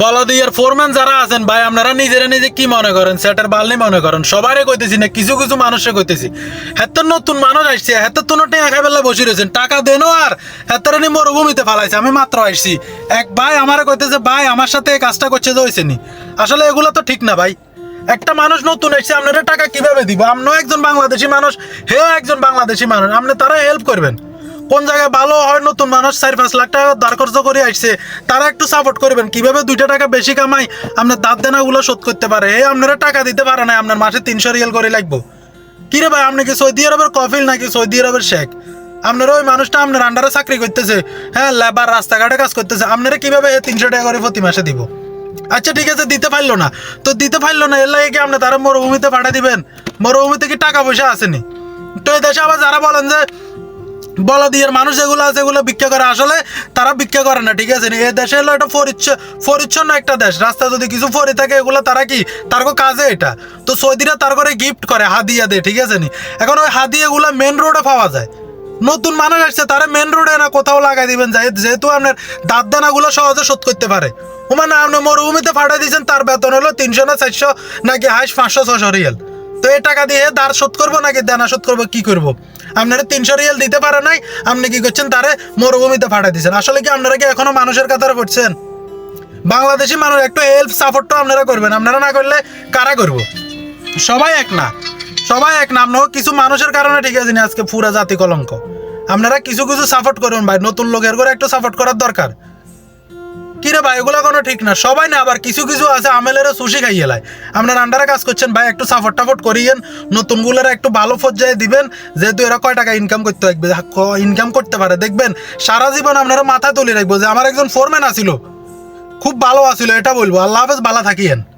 বলদিয়ার foreman যারা আছেন, ভাই, আপনারা নিজেরা নিজে কি মনে করেন? সেটার বালনি মনে করেন। সবারই কইতেছি না, কিছু কিছু মানুষে কইতেছি। হেত নতুন মানুষ আসছে হেত তো টেকা খাই বেলা বসে রয়েছেন। টাকা দেনো আর নি মরুভূমিতে ফালাইছে। আমি মাত্র আসছি। এক ভাই আমারে কইতেছে, ভাই, আমার সাথে এই কাজটা করছে যে হয়েছে নি। আসলে এগুলো তো ঠিক না, ভাই। একটা মানুষ নতুন এসেছে আপনারা টাকা কীভাবে দিব? আপনিও একজন বাংলাদেশি মানুষ, হেও একজন বাংলাদেশি মানুষ। আপনি তারা হেল্প করবেন। কোন জায়গায় ভালো হয়, নতুন মানুষ চার পাঁচ লাখ টাকা দাঁড় খরচ করে আসছে, তারা একটু সাপোর্ট করবেন। কীভাবে দুইটা টাকা বেশি কামাই, আপনার দাঁত দেনাগুলো শোধ করতে পারে? এই আপনারা টাকা দিতে পারে না, আপনার মাসে তিনশো রিয়াল করে লাগবো। কি রে ভাই, আপনি কি সৌদি আরবের কফিল নাকি সৌদি আরবের শেখ? আপনার ওই মানুষটা আপনার আন্ডারে চাকরি করতেছে হ্যাঁ লেবার রাস্তাঘাটে কাজ করতেছে, আপনারা কীভাবে তিনশো টাকা করে প্রতি মাসে দিব? আচ্ছা ঠিক আছে, দিতে পারল না। তো দিতে পারল না, এর লাগে কি আপনি তারা মরুভূমিতে পাঠা দিবেন? মরুভূমিতে কি টাকা পয়সা আসেনি তো এই দেশে আবার যারা বলেন যে বলদিয়ার মানুষ যেগুলো আছে, এগুলো ভিক্ষা করে। আসলে তারা ভিক্ষা করে না, ঠিক আছে? এই দেশে হলো একটা পরিচ্ছ, পরিচ্ছন্ন একটা দেশ। রাস্তা যদি কিছু পরে থাকে, এগুলো তারা কি? তার কাজে এটা। তো সৌদিরা তার করে গিফট করে, হাদিয়া দেয়, ঠিক আছে নি? এখন ওই হাদিয়াগুলো মেন রোডে পাওয়া যায়। নতুন মানুষ আসছে, তারা মেন রোডে না, কোথাও লাগাই দিবেন। যেহেতু আপনার দাঁত দানাগুলো সহজে শোধ করতে পারে। ও মানে আপনি মরুভূমিতে ফাটাই দিয়েছেন, তার বেতন হলো তিনশো না চারশো, নাকি হাইস পাঁচশো, ছশো রিয়াল। তো এই টাকা দিয়ে দাঁড় শোধ করব নাকি দেনা শোধ করব, কি করব? আপনারা তিনশো রিয়াল দিতে পারে নাই, আপনি কি করছেন? তারে মরুভূমিতে ফাটাই দিচ্ছেন আসলে কি আপনারা কি এখনও মানুষের কাতারে পড়ছেন? বাংলাদেশি মানুষ, একটু হেল্প সাপোর্টটা আপনারা করবেন। আপনারা না করলে কারা করব? সবাই এক না। সবাই এক না। আপনার কিছু মানুষের কারণে ঠিক আছে, আজকে পুরা জাতি কলঙ্ক। আপনারা কিছু কিছু সাপোর্ট করুন ভাই। নতুন লোকের করে একটু সাপোর্ট করার দরকার। কি রে ভাই, এগুলো কোনো ঠিক না। সবাই না, আবার কিছু কিছু আছে আমেলের সুশি খাইয়ে লাই। আপনার আন্ডারে কাজ করছেন, ভাই, একটু সাপোর্ট টাফট করিয়েন। নতুনগুলোর একটু ভালো পর্যায়ে দিবেন, যেহেতু এরা কয় টাকা ইনকাম করতে থাকবে ইনকাম করতে পারে। দেখবেন, সারা জীবন আপনারা মাথায় তুলে রাখব যে আমার একজন ফোরম্যান আছিল। খুব ভালো আছিল, এটা বলব। আল্লাহ হাফেজ, ভালো থাকিয়েন।